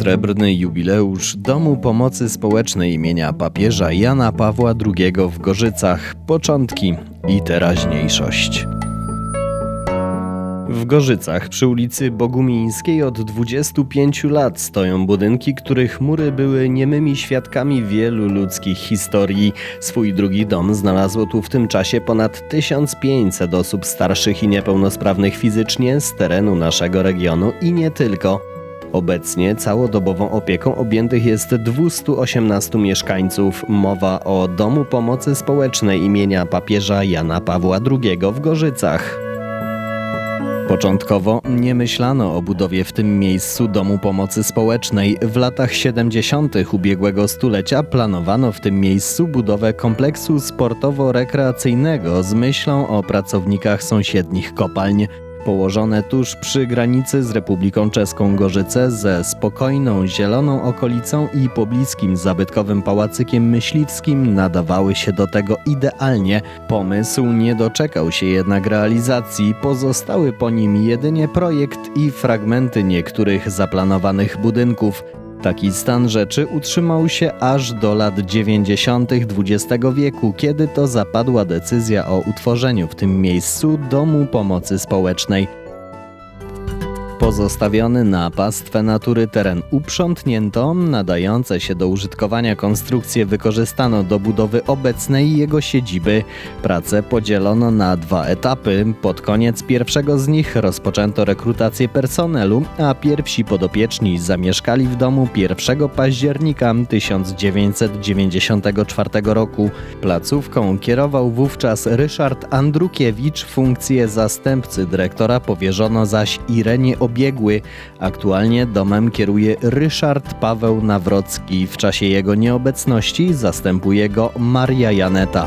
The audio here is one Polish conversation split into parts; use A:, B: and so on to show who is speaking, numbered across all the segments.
A: Srebrny jubileusz Domu Pomocy Społecznej imienia papieża Jana Pawła II w Gorzycach. Początki i teraźniejszość. W Gorzycach przy ulicy Bogumińskiej od 25 lat stoją budynki, których mury były niemymi świadkami wielu ludzkich historii. Swój drugi dom znalazło tu w tym czasie ponad 1500 osób starszych i niepełnosprawnych fizycznie z terenu naszego regionu i nie tylko. Obecnie całodobową opieką objętych jest 218 mieszkańców. Mowa o Domu Pomocy Społecznej imienia papieża Jana Pawła II w Gorzycach. Początkowo nie myślano o budowie w tym miejscu domu pomocy społecznej. W latach 70. ubiegłego stulecia planowano w tym miejscu budowę kompleksu sportowo-rekreacyjnego z myślą o pracownikach sąsiednich kopalń. Położone tuż przy granicy z Republiką Czeską Gorzyce ze spokojną, zieloną okolicą i pobliskim zabytkowym pałacykiem myśliwskim nadawały się do tego idealnie. Pomysł nie doczekał się jednak realizacji, pozostały po nim jedynie projekt i fragmenty niektórych zaplanowanych budynków. Taki stan rzeczy utrzymał się aż do lat 90. XX wieku, kiedy to zapadła decyzja o utworzeniu w tym miejscu Domu Pomocy Społecznej. Pozostawiony na pastwę natury teren uprzątnięto, nadające się do użytkowania konstrukcje wykorzystano do budowy obecnej jego siedziby. Prace podzielono na dwa etapy. Pod koniec pierwszego z nich rozpoczęto rekrutację personelu, a pierwsi podopieczni zamieszkali w domu 1 października 1994 roku. Placówką kierował wówczas Ryszard Andrukiewicz, funkcję zastępcy dyrektora powierzono zaś Irenie Obiegły. Aktualnie domem kieruje Ryszard Paweł Nawrocki. W czasie jego nieobecności zastępuje go Maria Janeta.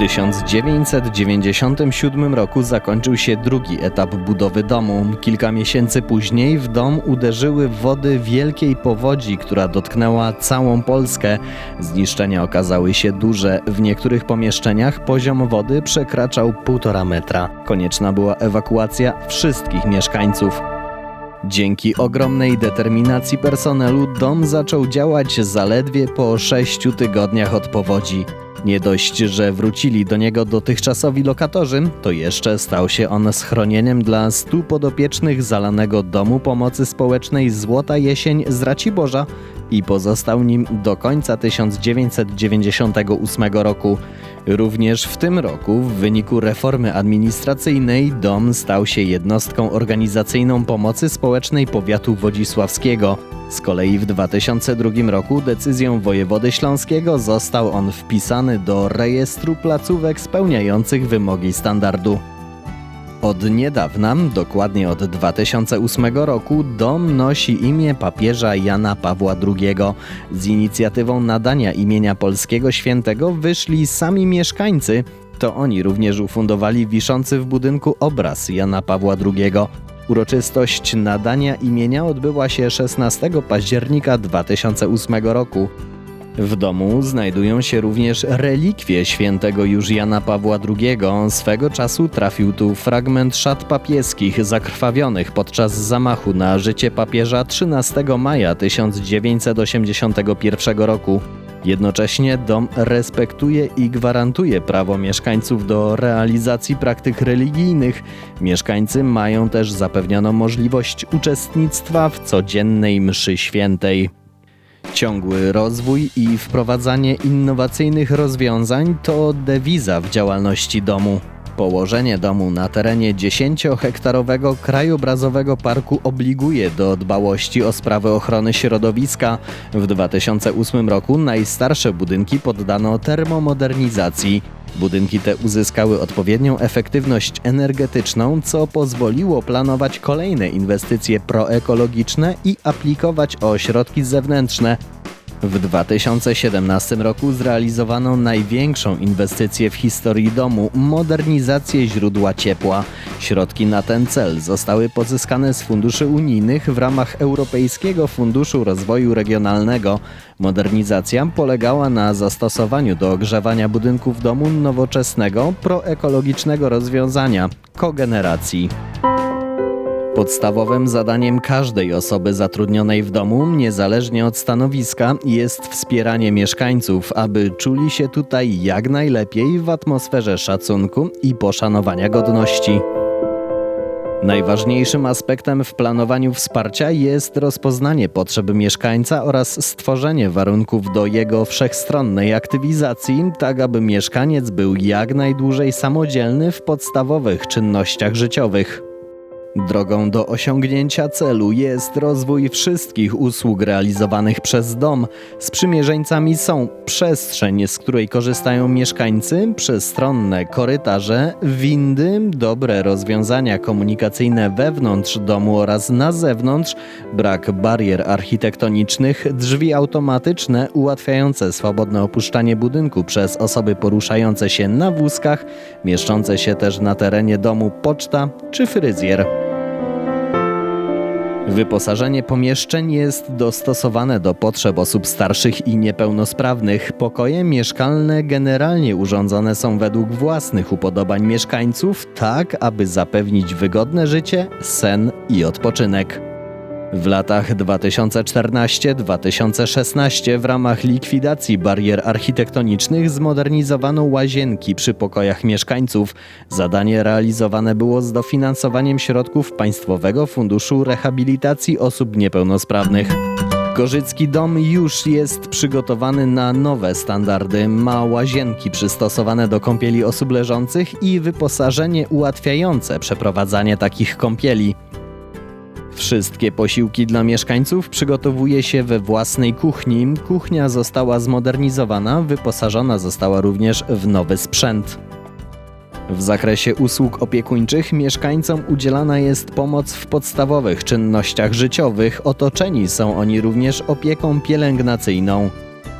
A: W 1997 roku zakończył się drugi etap budowy domu. Kilka miesięcy później w dom uderzyły wody wielkiej powodzi, która dotknęła całą Polskę. Zniszczenia okazały się duże. W niektórych pomieszczeniach poziom wody przekraczał 1,5 metra. Konieczna była ewakuacja wszystkich mieszkańców. Dzięki ogromnej determinacji personelu dom zaczął działać zaledwie po sześciu tygodniach od powodzi. Nie dość, że wrócili do niego dotychczasowi lokatorzy, to jeszcze stał się on schronieniem dla stu podopiecznych zalanego Domu Pomocy Społecznej Złota Jesień z Raciborza i pozostał nim do końca 1998 roku. Również w tym roku, w wyniku reformy administracyjnej, dom stał się jednostką organizacyjną pomocy społecznej powiatu wodzisławskiego. Z kolei w 2002 roku decyzją wojewody śląskiego został on wpisany do rejestru placówek spełniających wymogi standardu. Od niedawna, dokładnie od 2008 roku, dom nosi imię papieża Jana Pawła II. Z inicjatywą nadania imienia polskiego świętego wyszli sami mieszkańcy. To oni również ufundowali wiszący w budynku obraz Jana Pawła II. Uroczystość nadania imienia odbyła się 16 października 2008 roku. W domu znajdują się również relikwie świętego Jana Pawła II. Swego czasu trafił tu fragment szat papieskich zakrwawionych podczas zamachu na życie papieża 13 maja 1981 roku. Jednocześnie dom respektuje i gwarantuje prawo mieszkańców do realizacji praktyk religijnych. Mieszkańcy mają też zapewnioną możliwość uczestnictwa w codziennej mszy świętej. Ciągły rozwój i wprowadzanie innowacyjnych rozwiązań to dewiza w działalności domu. Położenie domu na terenie 10-hektarowego krajobrazowego parku obliguje do dbałości o sprawy ochrony środowiska. W 2008 roku najstarsze budynki poddano termomodernizacji. Budynki te uzyskały odpowiednią efektywność energetyczną, co pozwoliło planować kolejne inwestycje proekologiczne i aplikować o środki zewnętrzne. W 2017 roku zrealizowano największą inwestycję w historii domu modernizację źródła ciepła. Środki na ten cel zostały pozyskane z funduszy unijnych w ramach Europejskiego Funduszu Rozwoju Regionalnego. Modernizacja polegała na zastosowaniu do ogrzewania budynków domu nowoczesnego, proekologicznego rozwiązania kogeneracji. Podstawowym zadaniem każdej osoby zatrudnionej w domu, niezależnie od stanowiska, jest wspieranie mieszkańców, aby czuli się tutaj jak najlepiej w atmosferze szacunku i poszanowania godności. Najważniejszym aspektem w planowaniu wsparcia jest rozpoznanie potrzeb mieszkańca oraz stworzenie warunków do jego wszechstronnej aktywizacji, tak aby mieszkaniec był jak najdłużej samodzielny w podstawowych czynnościach życiowych. Drogą do osiągnięcia celu jest rozwój wszystkich usług realizowanych przez dom. Sprzymierzeńcami są przestrzeń, z której korzystają mieszkańcy, przestronne korytarze, windy, dobre rozwiązania komunikacyjne wewnątrz domu oraz na zewnątrz, brak barier architektonicznych, drzwi automatyczne ułatwiające swobodne opuszczanie budynku przez osoby poruszające się na wózkach, mieszczące się też na terenie domu poczta czy fryzjer. Wyposażenie pomieszczeń jest dostosowane do potrzeb osób starszych i niepełnosprawnych. Pokoje mieszkalne generalnie urządzone są według własnych upodobań mieszkańców, tak aby zapewnić wygodne życie, sen i odpoczynek. W latach 2014-2016 w ramach likwidacji barier architektonicznych zmodernizowano łazienki przy pokojach mieszkańców. Zadanie realizowane było z dofinansowaniem środków Państwowego Funduszu Rehabilitacji Osób Niepełnosprawnych. Gorzycki dom już jest przygotowany na nowe standardy. Ma łazienki przystosowane do kąpieli osób leżących i wyposażenie ułatwiające przeprowadzanie takich kąpieli. Wszystkie posiłki dla mieszkańców przygotowuje się we własnej kuchni. Kuchnia została zmodernizowana, wyposażona została również w nowy sprzęt. W zakresie usług opiekuńczych mieszkańcom udzielana jest pomoc w podstawowych czynnościach życiowych. Otoczeni są oni również opieką pielęgnacyjną.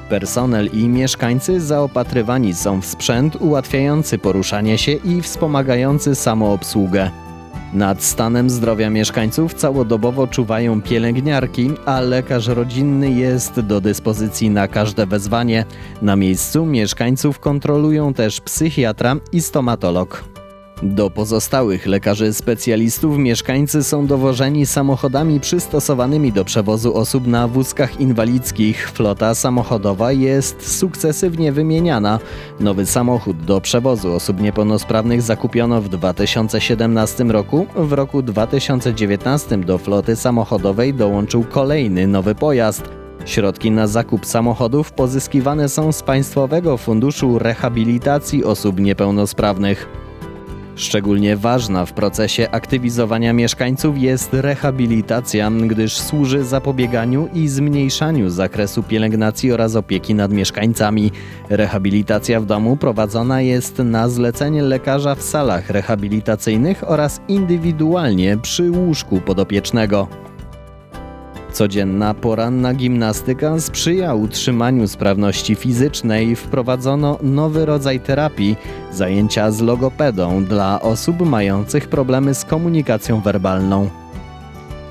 A: Personel i mieszkańcy zaopatrywani są w sprzęt ułatwiający poruszanie się i wspomagający samoobsługę. Nad stanem zdrowia mieszkańców całodobowo czuwają pielęgniarki, a lekarz rodzinny jest do dyspozycji na każde wezwanie. Na miejscu mieszkańców kontrolują też psychiatra i stomatolog. Do pozostałych lekarzy specjalistów mieszkańcy są dowożeni samochodami przystosowanymi do przewozu osób na wózkach inwalidzkich. Flota samochodowa jest sukcesywnie wymieniana. Nowy samochód do przewozu osób niepełnosprawnych zakupiono w 2017 roku. W roku 2019 do floty samochodowej dołączył kolejny nowy pojazd. Środki na zakup samochodów pozyskiwane są z Państwowego Funduszu Rehabilitacji Osób Niepełnosprawnych. Szczególnie ważna w procesie aktywizowania mieszkańców jest rehabilitacja, gdyż służy zapobieganiu i zmniejszaniu zakresu pielęgnacji oraz opieki nad mieszkańcami. Rehabilitacja w domu prowadzona jest na zlecenie lekarza w salach rehabilitacyjnych oraz indywidualnie przy łóżku podopiecznego. Codzienna poranna gimnastyka sprzyja utrzymaniu sprawności fizycznej. Wprowadzono nowy rodzaj terapii zajęcia z logopedą dla osób mających problemy z komunikacją werbalną.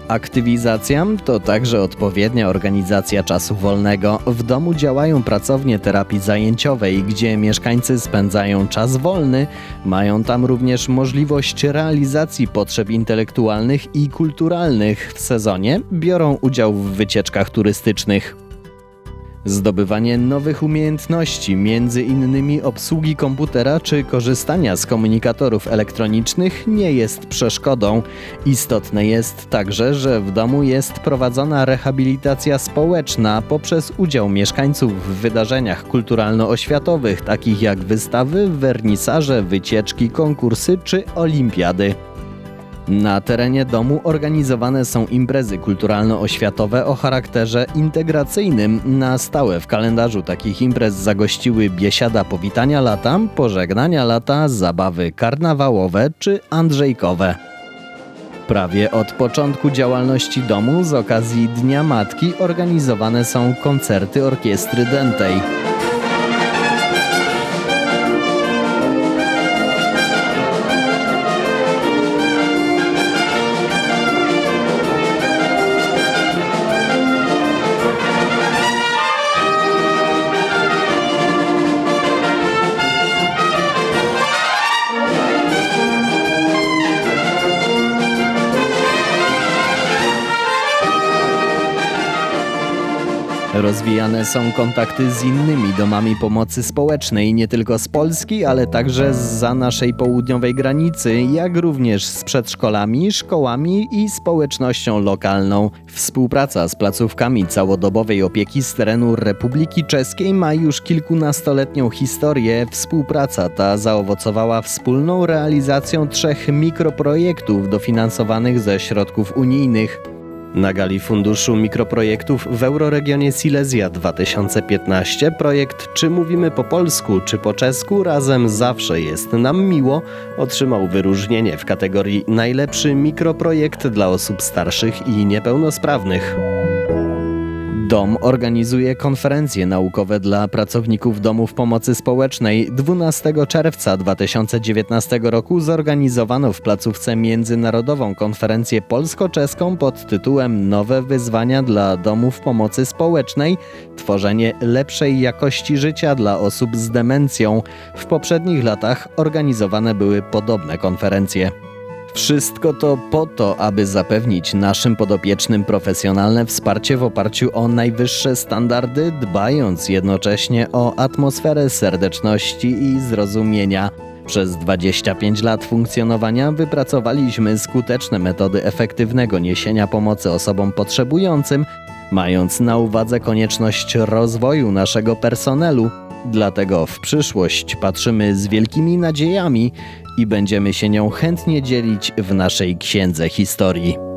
A: Aktywizacja to także odpowiednia organizacja czasu wolnego. W domu działają pracownie terapii zajęciowej, gdzie mieszkańcy spędzają czas wolny, mają tam również możliwość realizacji potrzeb intelektualnych i kulturalnych. W sezonie biorą udział w wycieczkach turystycznych. Zdobywanie nowych umiejętności, między innymi obsługi komputera czy korzystania z komunikatorów elektronicznych, nie jest przeszkodą. Istotne jest także, że w domu jest prowadzona rehabilitacja społeczna poprzez udział mieszkańców w wydarzeniach kulturalno-oświatowych, takich jak wystawy, wernisaże, wycieczki, konkursy czy olimpiady. Na terenie domu organizowane są imprezy kulturalno-oświatowe o charakterze integracyjnym. Na stałe w kalendarzu takich imprez zagościły biesiada powitania lata, pożegnania lata, zabawy karnawałowe czy andrzejkowe. Prawie od początku działalności domu z okazji Dnia Matki organizowane są koncerty orkiestry Dentej. Rozwijane są kontakty z innymi domami pomocy społecznej, nie tylko z Polski, ale także za naszej południowej granicy, jak również z przedszkolami, szkołami i społecznością lokalną. Współpraca z placówkami całodobowej opieki z terenu Republiki Czeskiej ma już kilkunastoletnią historię. Współpraca ta zaowocowała wspólną realizacją trzech mikroprojektów dofinansowanych ze środków unijnych. Na gali Funduszu Mikroprojektów w Euroregionie Silesia 2015 projekt Czy mówimy po polsku, czy po czesku razem zawsze jest nam miło otrzymał wyróżnienie w kategorii Najlepszy mikroprojekt dla osób starszych i niepełnosprawnych. Dom organizuje konferencje naukowe dla pracowników domów pomocy społecznej. 12 czerwca 2019 roku zorganizowano w placówce międzynarodową konferencję polsko-czeską pod tytułem Nowe wyzwania dla domów pomocy społecznej tworzenie lepszej jakości życia dla osób z demencją. W poprzednich latach organizowane były podobne konferencje. Wszystko to po to, aby zapewnić naszym podopiecznym profesjonalne wsparcie w oparciu o najwyższe standardy, dbając jednocześnie o atmosferę serdeczności i zrozumienia. Przez 25 lat funkcjonowania wypracowaliśmy skuteczne metody efektywnego niesienia pomocy osobom potrzebującym, mając na uwadze konieczność rozwoju naszego personelu. Dlatego w przyszłość patrzymy z wielkimi nadziejami i będziemy się nią chętnie dzielić w naszej księdze historii.